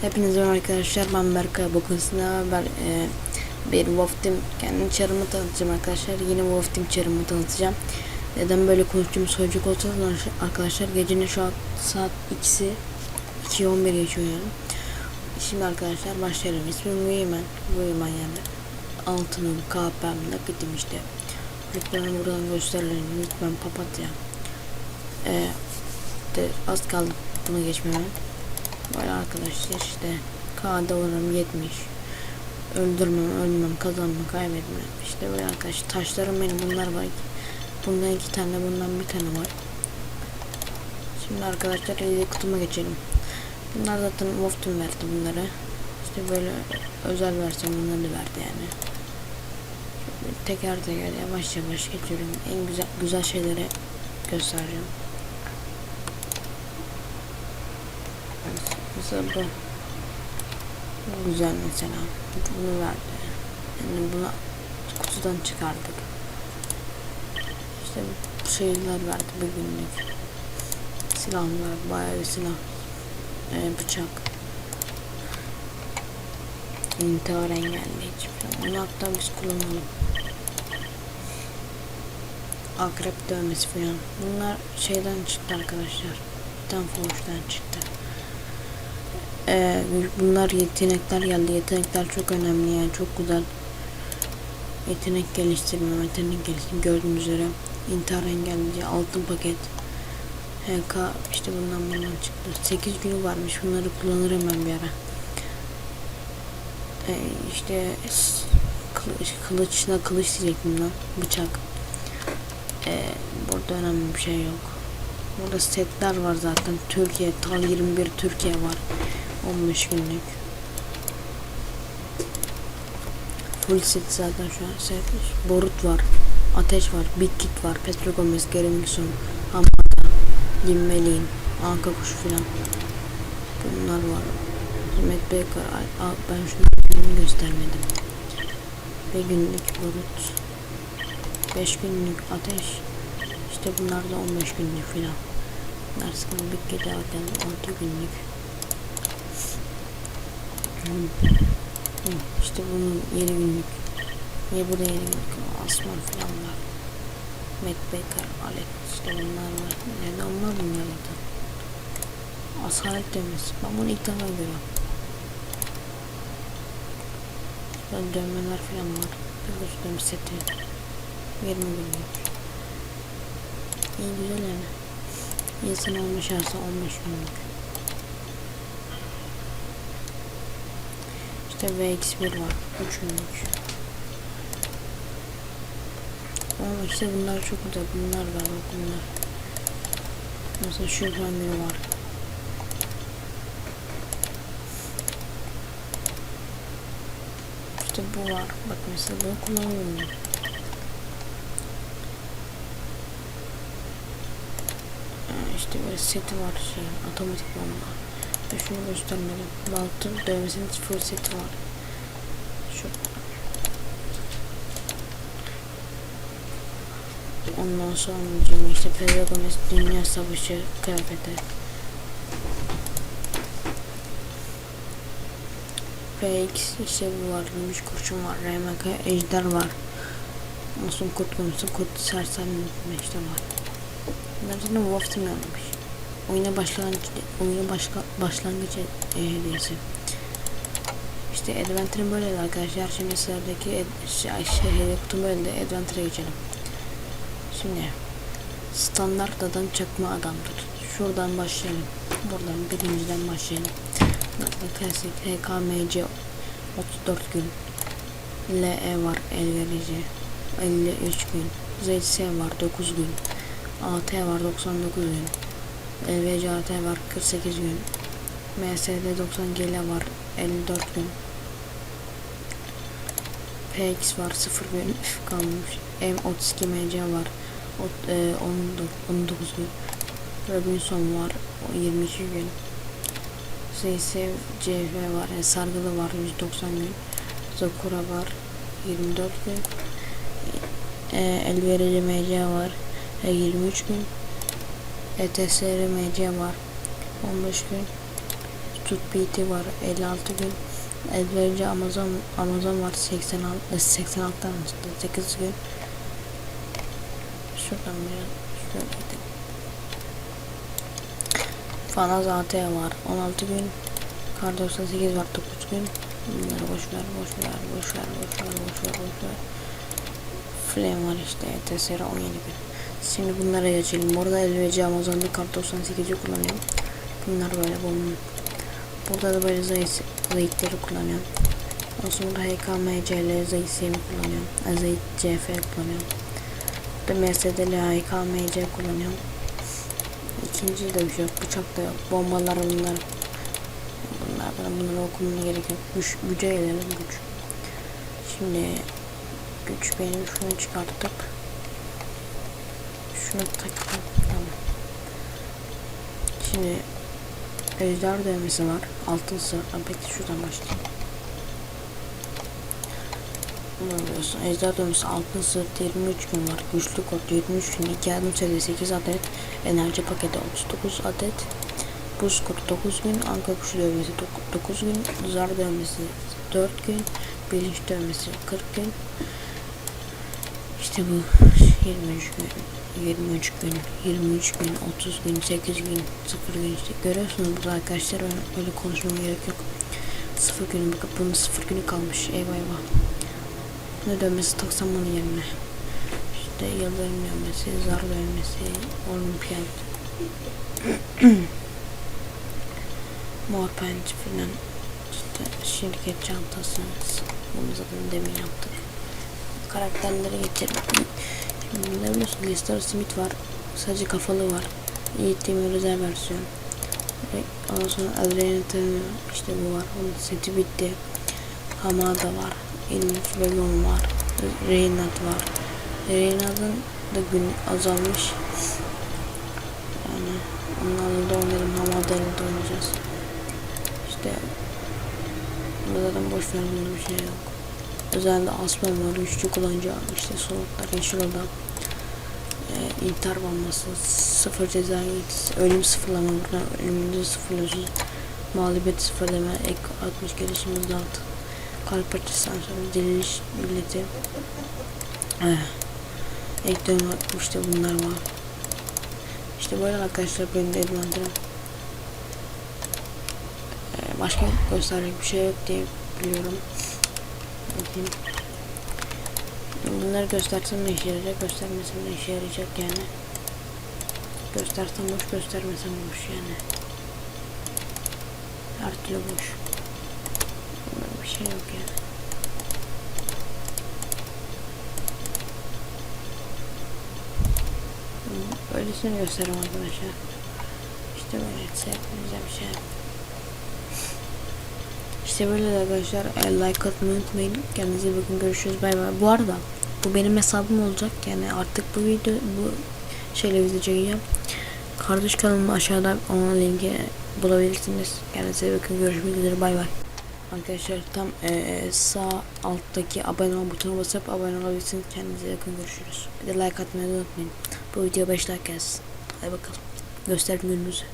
Hepinize arkadaşlar ben Berkay. Size haber e, bir Wolf Team kendi çarımı tanıtacağım arkadaşlar. Yine Wolf Team çarımı tanıtacağım. Neden böyle konuştuğum söyleyecek olsanız arkadaşlar? Gecenin şu an saat 2'si 2.11 geçiyor yani. Şimdi arkadaşlar başlayalım. İsmim Weyman. Weyman yani altının kahpem nakitim işte. Lütfen buradan gösterelim. Lütfen papatya. E, de az kaldı. Buna geçmeme Böyle arkadaşlar işte. K'da oranım 70 Öldürmem, ölmem, kazanma, kaybetme İşte böyle arkadaşlar taşlarım benim. Bunlar var Bundan iki tane bundan bir tane var. Şimdi arkadaşlar hediye kutuma geçelim. Bunlar zaten Wolf'tum verdi bunları. İşte böyle özel versiyon bunları da verdi yani. Teker teker yavaş yavaş geçiyorum. En güzel güzel şeyleri göstereceğim Mesela bu. Bu güzel mesela. Bunu verdi. Yani buna kutudan çıkardık. İşte bu şeyler verdi bir günlük. Silahlar, bayağı bir silah. Ee, bıçak. İntihar engelleyici falan. Onu hatta biz kullanalım. Akrep dövmesi falan. Bunlar şeyden çıktı arkadaşlar. Titanforge'dan çıktı. Ee, bunlar yetenekler geldi. Yetenekler çok önemli yani çok güzel. Yetenek geliştirme, yetenek geliştirme gördüğünüz üzere intihar engelleyici altın paket HK işte bundan bundan çıktı. 8 günü varmış. Bunları kullanırım ben bir ara. Ee, işte kılıç, kılıçla kılıç diyecektim lan. Bıçak. Ee, burada önemli bir şey yok. Burada setler var zaten. Türkiye, Tal 21 Türkiye var. 15 günlük. Full set zaten şu an setmiş. Borut var. Ateş var. Big Kit var. Petro Gomez, Gary Wilson, Hamada, Jim Melin, Anka Kuşu filan. Bunlar var. Matt Baker. Ay, ben şunu göstermedim. Bir günlük borut. 5 günlük ateş. İşte bunlar da 15 günlük filan. Bunlar sıkıntı Kit'e bakın 6 günlük. İşte bunun yeni günlük. Niye burada yeni günlük? Asman falan var. Matt Baker, Alex işte bunlar var. Nerede onlar bunlar zaten. Asalet demesi. Ben bunu ilk defa görüyorum. Böyle dönmeler falan var. Bir de dönme seti. 20 günlük. İyi güzel yani. İnsan olmuş arsa 15 günlük. İşte VX1 var. 3 günlük. Ama işte bunlar çok güzel. Bunlar var bak bunlar. Mesela şu biri var. İşte bu var. Bak mesela bunu kullanıyorum ben. İşte böyle seti var şey. Otomatik bomba. Ve şunu göstermedim. Baltın dövmesinin full seti var. Şu. Ondan sonra işte Pegasus Dünya Savaşı kıyafeti. PX işte bu var. Gümüş kurşun var. RMK Ejder var. Olsun kurt konusu kurt sersem işte var. Bunlar zaten Wolf Team. Oyuna başlangıç oyuna başka başlangıç e, hediyesi. İşte Adventure'ın böyleydi arkadaşlar. Şimdi sıradaki şey, şey, kutum böyle de Adventure'a geçelim. Şimdi standart adam çakma adam tut. Şuradan başlayalım. Buradan birinciden başlayalım. Klasik HKMC 34 gün. LE var elverici 53 gün. ZS var 9 gün. AT var 99 gün. LVCAT var 48 gün. MSD 90 GL var 54 gün. PX var 0 gün kalmış. M32 MC var o, e, 19 gün. Robinson var 22 gün. ZS CV var yani sargılı var 190 gün. Zakura var 24 gün. E, elverici MC var 23 gün. ETSR MC var 15 gün. TutBT var 56 gün. Ezberci Amazon Amazon var 86 86'dan 8 gün. Şuradan biraz şöyle. Fanaz AT var 16 gün. Kar 98 var 9 gün. Bunları boş ver, boş ver, boş ver, boş ver, boş ver, boş ver. Flame var işte, TSR 17 gün. Şimdi bunlara geçelim. Burada LVC Amazon'da kar 98'i kullanıyorum. Bunlar böyle bunun. Burada da böyle zayıf, zayıfları kullanıyorum. Ondan sonra HKMCL zayıf sevimi kullanıyorum. Zayıf CF kullanıyorum. Burada MSDL HKMC kullanıyorum. İkinci de bir şey yok. Bıçak da yok. Bombalar bunlar. Bunlar bana bunları okumana gerek yok. Güç, güce gelelim güç. Şimdi güç benim şunu çıkarttık. Şunu taktım. Tamam. Şimdi ejder dövmesi var. Altın sır. Peki şuradan başlayalım. Bunu biliyorsun. Ejder dövmesi altın sır 23 gün var. Güçlü kod 23 gün. 2 adım sayıda 8 adet. Enerji paketi 39 adet. Buz kodu 9 gün. Anka kuşu dövmesi 9 gün. Zar dövmesi 4 gün. Bilinç dövmesi 40 gün. İşte bu 23 gün. 23 gün, 23 gün, 30 gün, 8 gün, 0 gün işte görüyorsunuz burada arkadaşlar öyle, öyle konuşmama gerek yok. 0 günü bakıp bunun 0 günü kalmış eyvah eyvah. Ne dönmesi taksam onun yerine. İşte yıldırım dönmesi, zar dönmesi, olimpiyat. Mor penç filan. İşte şirket çantası. Bunu zaten demin yaptık. Karakterleri geçelim. Ne biliyorsun? Lister Smith var. Sadece kafalı var. Yiğit Demir özel versiyon. Ve ondan sonra Adrian Tanrı işte bu var. Onun seti bitti. Hamada var. İlmiş Begon var. Reynat var. Reynat'ın da gün azalmış. Yani onlarla da oynayalım. Hamada'yla da oynayacağız. İşte burada zaten boş ver bunda bir şey yok. Özellikle asma var, üçlü kullanıcı işte soluklar, şurada e, intihar bombası, sıfır ceza ölüm sıfırlama burada ölümünüzü sıfırlıyorsunuz. Mağlubiyet sıfırlama, ek 60 gelişim azaltı. Kalp açısı sonra diriliş milleti. Eh. Ek dönüm işte bunlar var. İşte böyle arkadaşlar benim de Edmonton'ım. Ee, başka gösterecek bir şey yok diye biliyorum. Bakayım. Bunları göstersem ne işe yarayacak, göstermesem ne işe yarayacak yani. Göstersem boş, göstermesem boş yani. Her türlü boş. Bunda bir şey yok yani. Öylesini gösteriyorum arkadaşlar. İşte böyle etse yapmayacağım bir şey. İşte böyle arkadaşlar e, like atmayı unutmayın. Kendinize bakın görüşürüz bay bay. Bu arada bu benim hesabım olacak. Yani artık bu video bu şeyle video çekeceğim. Kardeş kanalımı aşağıda onun linki bulabilirsiniz. Kendinize bakın görüşmek üzere bay bay. Arkadaşlar tam e, sağ alttaki abone ol butonuna basıp abone olabilirsiniz. Kendinize yakın görüşürüz. Bir de like atmayı unutmayın. Bu video 5 like gelsin. Hadi bakalım. Gösterin gününüzü.